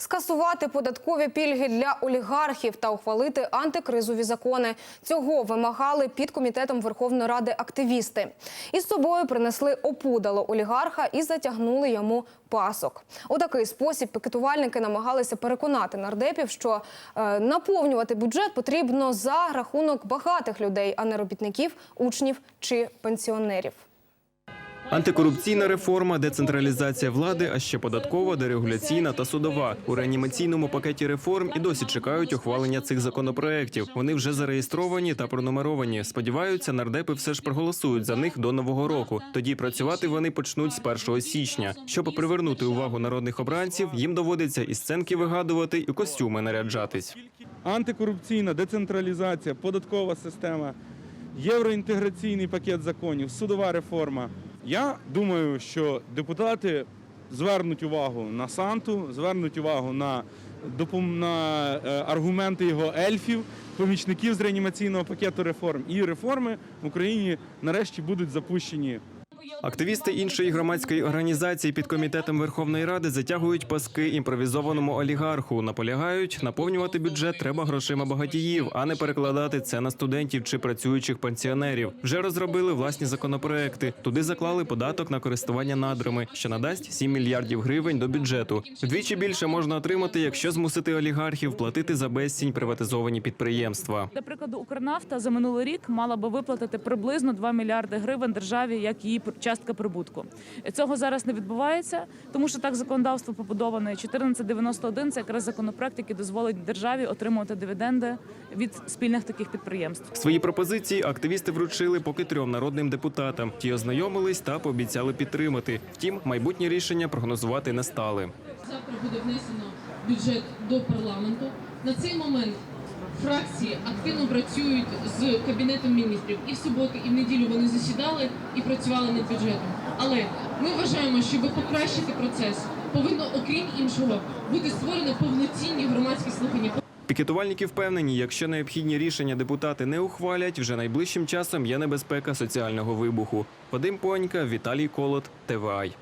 скасувати податкові пільги для олігархів та ухвалити антикризові закони. Цього вимагали під комітетом Верховної Ради активісти. Із собою принесли опудало олігарха і затягнули йому пасок. У такий спосіб пікетувальники намагалися переконати нардепів, що е, наповнювати бюджет потрібно за рахунок багатих людей, а не робітників, учнів чи пенсіонерів. Антикорупційна реформа, децентралізація влади, а ще податкова, дерегуляційна та судова. У реанімаційному пакеті реформ і досі чекають ухвалення цих законопроєктів. Вони вже зареєстровані та пронумеровані. Сподіваються, нардепи все ж проголосують за них до нового року. Тоді працювати вони почнуть з 1 січня. Щоб привернути увагу народних обранців, їм доводиться і сценки вигадувати, і костюми наряджатись. антикорупційна децентралізація, податкова система, євроінтеграційний пакет законів, судова реформа. Я думаю, що депутати звернуть увагу на Санту, звернуть увагу на, на е, аргументи його ельфів, помічників з реанімаційного пакету реформ. І реформи в Україні нарешті будуть запущені Активісти іншої громадської організації під комітетом Верховної Ради затягують паски імпровізованому олігарху. Наполягають, наповнювати бюджет треба грошима багатіїв, а не перекладати це на студентів чи працюючих пенсіонерів. Вже розробили власні законопроекти. Туди заклали податок на користування надрами, що надасть 7 мільярдів гривень до бюджету. Вдвічі більше можна отримати, якщо змусити олігархів платити за безцінь приватизовані підприємства. Для прикладу, Укрнафта за минулий рік мала би виплатити приблизно 2 мільярди гривень державі як її частка прибутку. Цього зараз не відбувається, тому що так законодавство побудоване. 1491 – це якраз законопроект, який дозволить державі отримувати дивіденди від спільних таких підприємств. Свої пропозиції активісти вручили поки трьом народним депутатам. Ті ознайомились та пообіцяли підтримати. Втім, майбутнє рішення прогнозувати не стали. Завтра буде внесено бюджет до парламенту. На цей момент фракції активно працюють з кабінетом міністрів і в суботу, і в неділю вони засідали і працювали над бюджетом. Але ми вважаємо, щоб покращити процес, повинно, окрім іншого, бути створено повноцінні громадські слухання. Пікетувальники впевнені, якщо необхідні рішення депутати не ухвалять, вже найближчим часом є небезпека соціального вибуху. Вадим Понька, Віталій Колот, ТВАЙ.